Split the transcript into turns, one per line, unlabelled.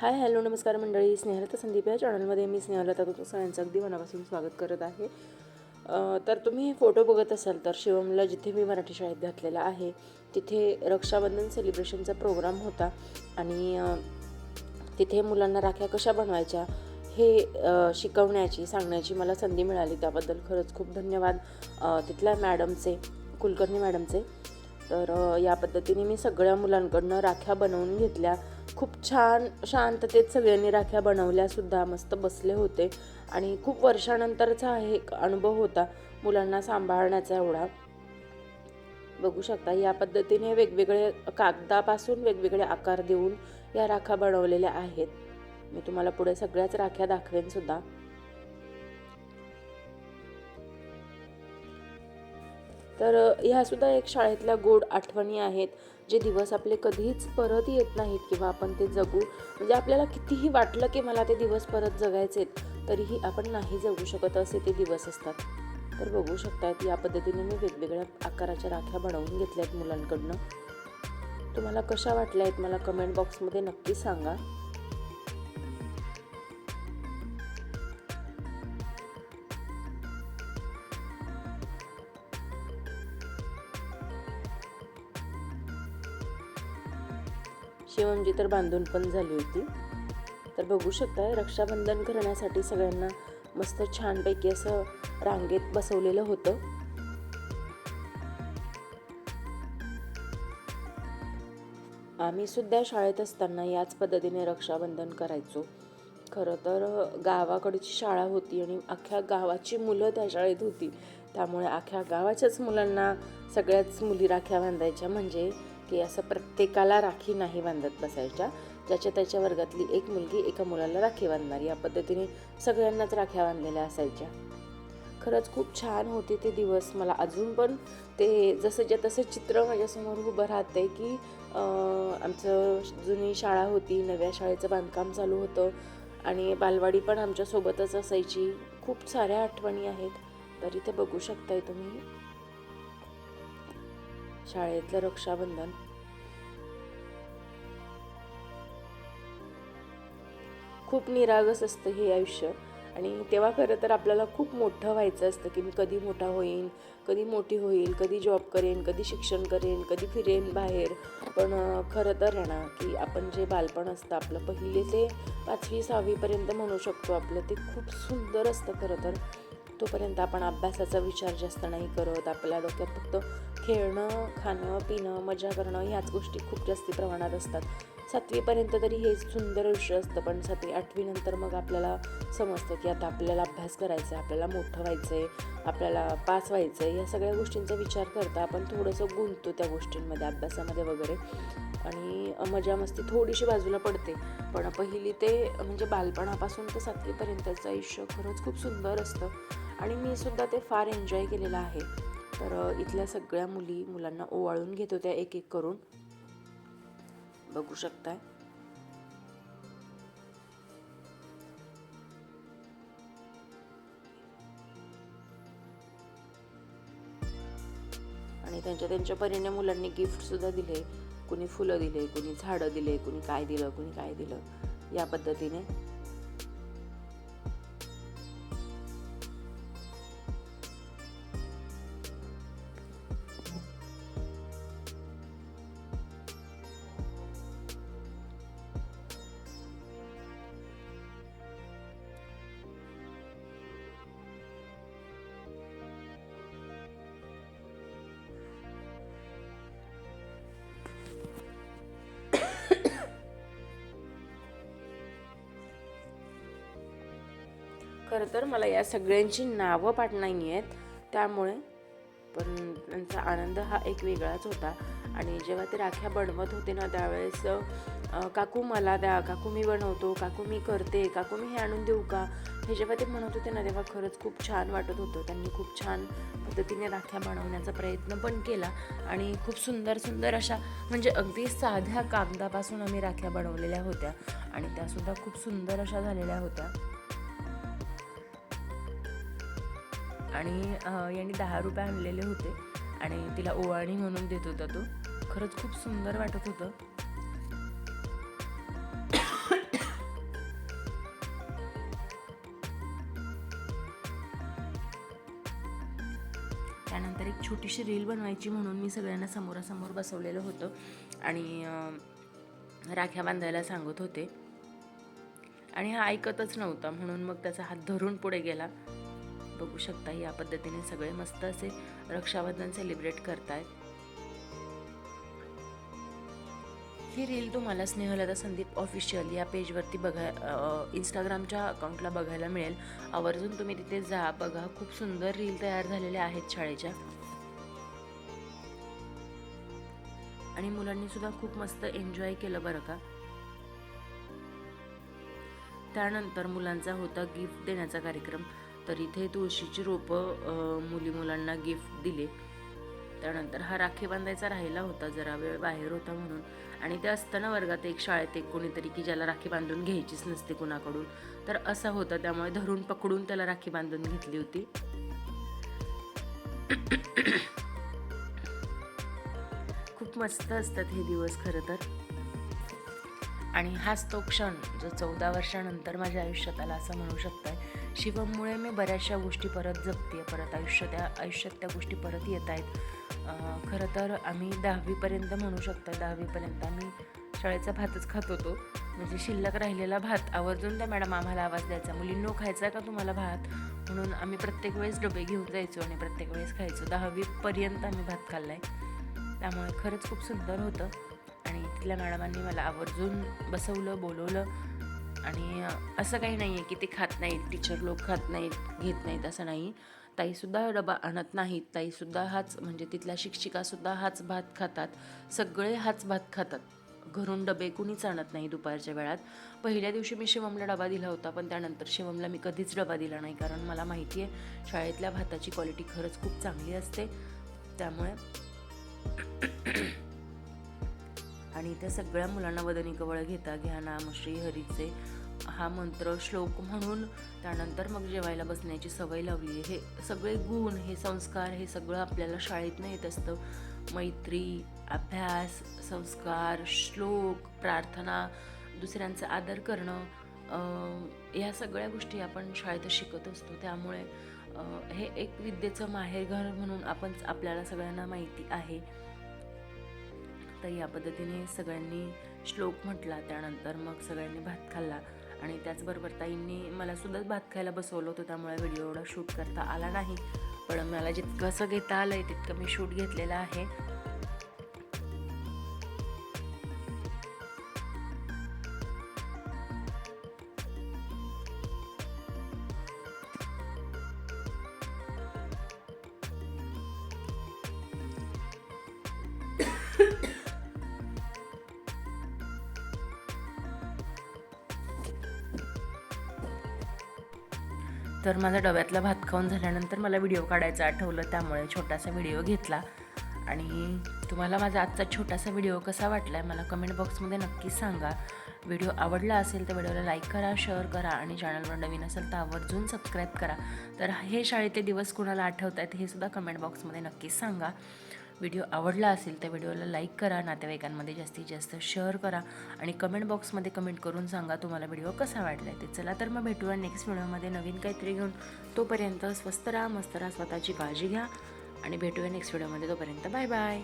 Hi hello नमस्कार मंडळी. स्नेहलता संदीप या चॅनलमध्ये मी स्नेहलता तुमचं सगळ्यांचं अगदी मनापासून स्वागत करत आहे. तर तुम्ही हे फोटो बघत असाल तर शिवमला जिथे मी मराठी शाळेत घातलेला आहे तिथे रक्षाबंधन सेलिब्रेशनचा प्रोग्राम होता आणि तिथे मुलांना राख्या कशा बनवायच्या हे शिकवण्याची सांगण्याची मला संधी मिळाली. त्याबद्दल खरंच खूप धन्यवाद तिथल्या मॅडमचे कुलकर्णी मॅडमचे. तर या पद्धतीने मी सगळ्या मुलांकडनं राख्या बनवून घेतल्या. खूप छान शांततेत सगळ्यांनी राख्या बनवल्यासुद्धा मस्त बसले होते. आणि खूप वर्षानंतरचा हा एक अनुभव होता मुलांना सांभाळण्याचा एवढा. बघू शकता या पद्धतीने वेगवेगळे कागदापासून वेगवेगळे आकार देऊन या राख्या बनवलेल्या आहेत. मी तुम्हाला पुढे सगळ्याच राख्या दाखवेन सुद्धा. तर ह्यासुद्धा ह्या सुद्धा एक शाळेतल्या गोड आठवणी आहेत जे दिवस आपले कधीच परत येत नाहीत किंवा आपण ते जगू म्हणजे आपल्याला कितीही वाटलं की मला ते दिवस परत जगायचेत तरीही आपण नाही जगू शकत असे ते दिवस असतात. तर बघू शकतात या पद्धतीने मी वेगवेगळ्या आकाराच्या राख्या बनवून घेतल्या आहेत मुलांकडनं. तुम्हाला कशा वाटल्या आहेत मला कमेंट बॉक्समध्ये नक्की सांगा. शिवमजी तर बांधून पण झाली होती. तर बघू शकताय रक्षाबंधन करण्यासाठी सगळ्यांना मस्त छानपैकी असं रांगेत बसवलेलं होतं. आम्ही सुद्धा शाळेत असताना याच पद्धतीने रक्षाबंधन करायचो. खरं तर गावाकडची शाळा होती आणि अख्ख्या गावाची मुलं त्या शाळेत होती. त्यामुळे अख्ख्या गावाच्याच मुलांना सगळ्याच मुली राख्या बांधायच्या. म्हणजे की असं प्रत्येकाला राखी नाही बांधत बसायच्या. ज्याच्या त्याच्या वर्गातली एक मुलगी एका मुलाला राखी बांधणार. या पद्धतीने सगळ्यांनाच राख्या बांधलेल्या असायच्या. खरंच खूप छान होते ते दिवस. मला अजून पण ते जसंच्या तसं चित्र माझ्यासमोर उभं राहतंय की आमचं जुनी शाळा होती नव्या शाळेचं बांधकाम चालू होतं आणि बालवाडी पण आमच्यासोबतच असायची. खूप साऱ्या आठवणी आहेत. तर इथे बघू शकताय तुम्ही. शाळेतलं रक्षाबंधन. खूप निरागस असतं हे आयुष्य. आणि तेव्हा खरं तर आपल्याला खूप मोठं व्हायचं असतं की मी कधी मोठा होईन कधी मोठी होईल कधी जॉब करेन कधी शिक्षण करेन कधी फिरेन बाहेर. पण खरं तर आहे ना की आपण जे बालपण असतं आपलं पहिले ते पाचवी सहावीपर्यंत म्हणू शकतो आपलं ते खूप सुंदर असतं खरं तर. तोपर्यंत आपण अभ्यासाचा विचार जास्त नाही करत. आपल्या डोक्यात फक्त खेळणं खाणं पिणं मजा करणं ह्याच गोष्टी खूप जास्ती प्रमाणात असतात. सातवीपर्यंत तरी हे सुंदर आयुष्य असतं पण सातवी आठवीनंतर मग आपल्याला समजतं की आता आपल्याला अभ्यास करायचा आहे आपल्याला मोठं व्हायचं आहे आपल्याला पास व्हायचं आहे या सगळ्या गोष्टींचा विचार करता आपण थोडंसं गुंततो त्या गोष्टींमध्ये अभ्यासामध्ये वगैरे. आणि मजा मस्ती थोडीशी बाजूला पडते पण पहिली ते म्हणजे बालपणापासून ते सातवीपर्यंतचं आयुष्य खरंच खूप सुंदर असतं. आणि मी सुद्धा ते फार एन्जॉय केलेलं आहे. तर इथल्या सगळ्या मुली मुलांना ओवाळून घेत होत्या एक एक करून. बघू शकताय आणि त्यांच्या त्यांच्या परीने मुलांनी गिफ्ट सुद्धा दिले. कुणी फुलं दिले कुणी झाडं दिले कुणी काय दिलं कुणी काय दिलं. या पद्धतीने खरं तर मला या सगळ्यांची नावं पाठ नाही आहेत. त्यामुळे पण त्यांचा आनंद हा एक वेगळाच होता. आणि जेव्हा ते राख्या बनवत होते ना त्यावेळेस काकू मला द्या काकू मी बनवतो काकू मी करते काकू मी हे आणून देऊ का? हे जेव्हा ते म्हणत होते ना तेव्हा खरंच खूप छान वाटत होतं. त्यांनी खूप छान पद्धतीने राख्या बनवण्याचा प्रयत्न पण केला. आणि खूप सुंदर सुंदर अशा म्हणजे अगदी साध्या कागदापासून आम्ही राख्या बनवलेल्या होत्या. आणि त्यासुद्धा खूप सुंदर अशा झालेल्या होत्या. आणि यांनी दहा रुपये आणलेले होते आणि तिला ओवाळणी म्हणून देत होता तो. खरंच खूप सुंदर वाटत होतं. त्यानंतर एक छोटीशी रील बनवायची म्हणून मी सगळ्यांना समोरासमोर बसवलेलं होतं आणि राख्या बांधायला सांगत होते. आणि हा ऐकतच नव्हता म्हणून मग त्याचा हात धरून पुढे गेला. बघू शकता. या पद्धतीने सगळे मस्त असे रक्षाबंधन सेलिब्रेट करतायत. ही रील तुम्हाला स्नेहलता संदीप ऑफिशियल या पेजवरती बघा इंस्टाग्रामच्या अकाउंटला बघायला मिळेल. आवर्जून तुम्ही तिथे जा बघा. खूप सुंदर रील तयार झालेल्या आहेत शाळेच्या. आणि मुलांनी सुद्धा खूप मस्त एन्जॉय केलं बरं का. त्यानंतर मुलांचा होता गिफ्ट देण्याचा कार्यक्रम. तर इथे तुळशीची रोपं मुली मुलांना गिफ्ट दिले. त्यानंतर हा राखी बांधायचा राहिला होता जरा वेळ बाहेर होता म्हणून. आणि ते असताना वर्गात एक शाळेत एक कोणीतरी की ज्याला राखी बांधून घ्यायचीच नसते कुणाकडून. तर असा होता त्यामुळे धरून पकडून त्याला राखी बांधून घेतली होती. खूप मस्त असतात हे दिवस खरं तर. आणि हाच तो क्षण जो चौदा वर्षानंतर माझ्या आयुष्यात आला असं म्हणू शकतात शिवममुळे मी बऱ्याचशा गोष्टी परत जगते परत आयुष्य त्या आयुष्यात त्या गोष्टी परत येत आहेत. खरं तर आम्ही दहावीपर्यंत म्हणू शकतो दहावीपर्यंत आम्ही शाळेचा भातच खात होतो. म्हणजे शिल्लक राहिलेला भात आवर्जून त्या मॅडम आम्हाला आवाज द्यायचा मुलींनो खायचा का तुम्हाला भात? म्हणून आम्ही प्रत्येक वेळेस डबे घेऊन जायचो आणि प्रत्येक वेळेस खायचो. दहावीपर्यंत आम्ही भात खाल्ला आहे त्यामुळे खरंच खूप सुंदर होतं. आणि तिथल्या मॅडमांनी मला आवर्जून बसवलं बोलवलं. आणि असं काही नाही आहे की ते खात नाहीत टीचर लोक खात नाहीत घेत नाहीत असं नाही. ताईसुद्धा डबा आणत नाहीत ताईसुद्धा हाच म्हणजे तिथल्या शिक्षिकासुद्धा हाच भात खातात सगळे हाच भात खातात. घरून डबे कुणीच आणत नाही दुपारच्या वेळात. पहिल्या दिवशी मी शिवमला डबा दिला होता पण त्यानंतर शिवमला मी कधीच डबा दिला नाही कारण मला माहिती आहे शाळेतल्या भाताची क्वालिटी खरंच खूप चांगली असते. त्यामुळे आणि त्या सगळ्या मुलांना वदनी कवळ घेता घ्या नाम श्री हरीचे हा मंत्र श्लोक म्हणून त्यानंतर मग जेवायला बसण्याची सवय लावली. हे सगळे गुण हे संस्कार हे सगळं आपल्याला शाळेतनं येत असतं. मैत्री अभ्यास संस्कार श्लोक प्रार्थना दुसऱ्यांचा आदर करणं ह्या सगळ्या गोष्टी आपण शाळेत शिकत असतो. त्यामुळे हे एक विद्येचं माहेरघर म्हणून आपण आपल्याला सगळ्यांना माहिती आहे. तर या पद्धतीने सगळ्यांनी श्लोक म्हटला त्यानंतर मग सगळ्यांनी भात खाल्ला. आणि त्याचबरोबर ताईंनी मला सुद्धा भात खायला बसवलं होतं त्यामुळे व्हिडिओ एवढा शूट करता आला नाही. पण मला जितकं असं घेता आलं आहे तितकं मी शूट घेतलेलं आहे. तर माझा डब्यातला भात खाऊन झाल्यानंतर मला व्हिडिओ काढायचा आठवलं त्यामुळे छोटासा व्हिडिओ घेतला. आणि तुम्हाला माझा आजचा छोटासा व्हिडिओ कसा वाटला आहे मला कमेंट बॉक्समध्ये नक्की सांगा. व्हिडिओ आवडला असेल तर व्हिडिओला लाईक करा शेअर करा आणि चॅनलवर नवीन असेल तर आवर्जून सबस्क्राईब करा. तर हे शाळेतले दिवस कुणाला आठवत आहेत हे सुद्धा कमेंट बॉक्समध्ये नक्की सांगा. व्हिडिओ आवडला असेल तर व्हिडिओला लाईक करा नातेवाईकांमध्ये जास्तीत जास्त शेअर करा आणि कमेंट बॉक्समध्ये कमेंट करून सांगा तुम्हाला व्हिडिओ कसा वाटला आहे ते. चला तर मग भेटूया नेक्स्ट व्हिडिओमध्ये. नवीन काहीतरी घेऊन तोपर्यंत स्वस्त राहा मस्त राहा स्वतःची काळजी घ्या आणि भेटूया नेक्स्ट व्हिडिओमध्ये. तोपर्यंत बाय बाय